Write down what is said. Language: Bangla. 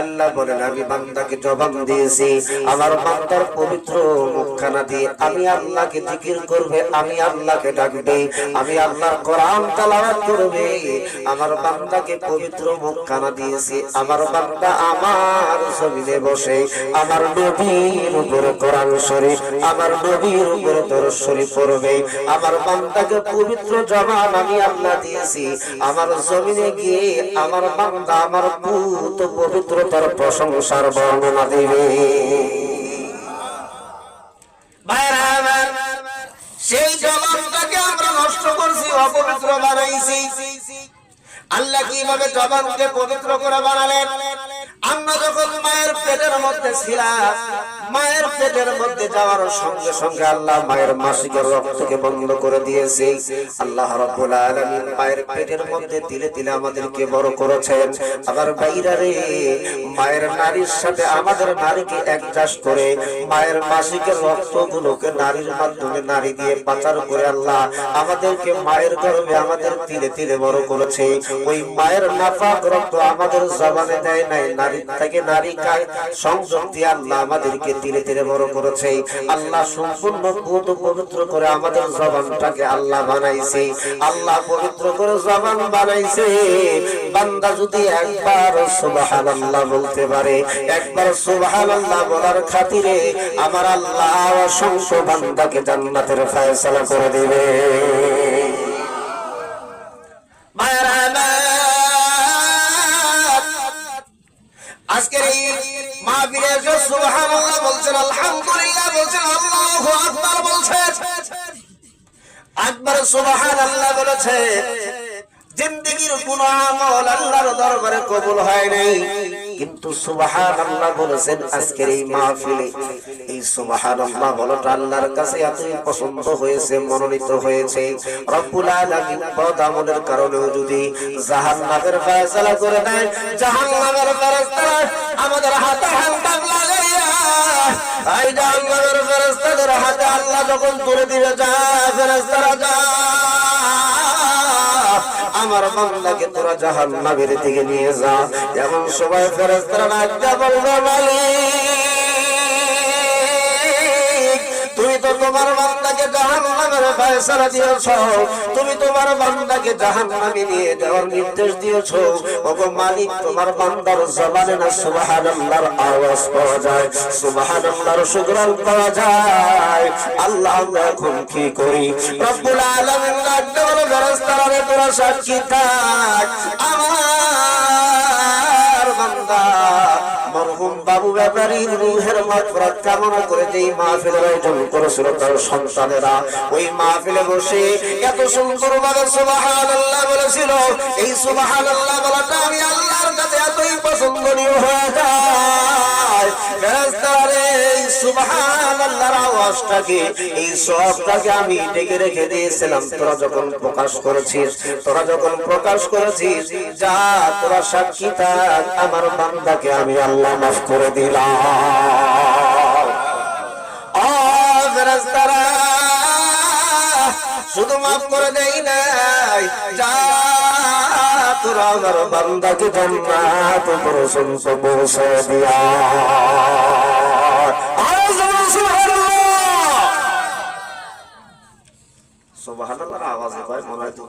আল্লাহ বলেন, আমি বান্দাকে জবাব দিয়েছি। আমার বান্দার পবিত্র মুখখানা দিয়ে আমি আল্লাহকে জিকির করবে, আমি আল্লাহকে ডাকবে, আমি আল্লাহর কোরআন তেলাওয়াত করবে। আমার বান্দাকে পবিত্র মুখখানা দিয়েছি। আমার বান্দা আমার জমিনে বসে, আমার নবীর উপরে কোরআন শরীফ, আমার নবীর উপরে দরজ শরীফ পড়বে। আমার বান্দাকে পবিত্র জবান আমি আল্লাহ দিয়েছি। আমার জমিনে গিয়ে আমার বান্দা, আমার পুত পবিত্রতার প্রশংসার বর্ণনা দিবে। সেই জবানটাকে আমরা নষ্ট করছি, অপবিত্র বানাইছি। আল্লাহ কীভাবে জবানকে পবিত্র করে বানালেন? মায়ের পেটের মধ্যে ছিলাম আমাদেরকে বড় করেছেন। আবার বাইরা রে, মায়ের নারীর সাথে আমাদের নারীকে একজাস করে মায়ের মাসিকের রক্তগুলোকে নারীর মাধ্যমে নারী দিয়ে পাচার করে আল্লাহ আমাদেরকে মায়ের গর্ভে আমাদের তিলে তিলে বড় করেছে। ওই মায়ের নাফাক রক্ত আমাদের জবানে দেয় নাই, নারী সংযোগ দিয়ে আল্লাহ আমাদেরকে বড় করেছে। আল্লাহ সম্পূর্ণ পুত পবিত্র করে আমাদের জবানটাকে আল্লাহ বানাইছে। আল্লাহ পবিত্র করে জবান বানাইছে। বান্দা যদি একবার বলতে পারে, একবার বলার খাতিরে আমার আল্লাহ অসংখ্য বান্দাকে জান্নাতের ফয়সালা করে দিবে। মাহফিলে যে সুবহানাল্লাহ বলছেন, আলহামদুলিল্লাহ বলছেন, আল্লাহু আকবার বলছেন। আকবার সুবহানাল্লাহ বলেছে, জিন্দেগির কোন আমল আল্লাহর দরবারে কবুল হয় নাই। কিন্তু সুবহানাল্লাহ বলেছেন, আজকের এই মাহফিলে এই সুবহানাল্লাহ বলাটা আল্লাহর কাছে এতই পছন্দ হয়েছে, মনোনীত হয়েছে। রব্বুল আলামিন আমলের কারণেও যদি জাহান্নামের ফয়সালা করে দেয় জাহান্নামের আমাদের হাতে হান্তাম লাগাইয়া জাহান্নামের ফেরেশতাদের হাতে আল্লাহ যখন তুলে দিবে, যা ফেরেশতারা যা আমার বান্দাকে তোরা জাহান্নামের দিকে নিয়ে যা। এমন সবাই ফেরেশতারা ডাকতে বলল, মালিক তুই তো তোমার বান্দাকে জাহান্নামের ফয়সালা দিয়েছ। তুমি তোমার বান্দাকে জাহান্নামে নিয়ে যাওয়ার নির্দেশ দিয়েছ। ওগো মালিক, তোমার বান্দার জবানে না সুবহানাল্লাহর আওয়াজ পাওয়া যায়। সুবহানাল্লাহর সুগ্রাণ পাওয়া যায়। আল্লাহ, আমরা এখন কি করি? রব্বুল আলামিন ডাকতে বলে তোরা সাক্ষী থাক। আমার বান্দা মরহুম বাবু ব্যাপারীর রুহের মাগফিরাত কামনা করে যেই মাহফিলের আয়োজন করেছিল তার সন্তানেরা, ওই মাহফিলে বসে এত সুন্দর ভাবে সুবহানাল্লাহ বলেছিল। এই সুবহানাল্লাহ বলাটা আমি আল্লাহর কাছে এতই পছন্দনীয় হয়ে যায়। ফেরেশতারা তোরা যখন প্রকাশ করেছিস, তোরা যখন প্রকাশ করেছিস, যা তোরা সাক্ষী থাক আমার বান্দাকে আমি আল্লাহ মাফ করে দিলাম। শুধু মাফ করে দেই নাই তোরা আমার বান্দাকে জান্নাত পর্যন্ত পৌঁছে দিয়া।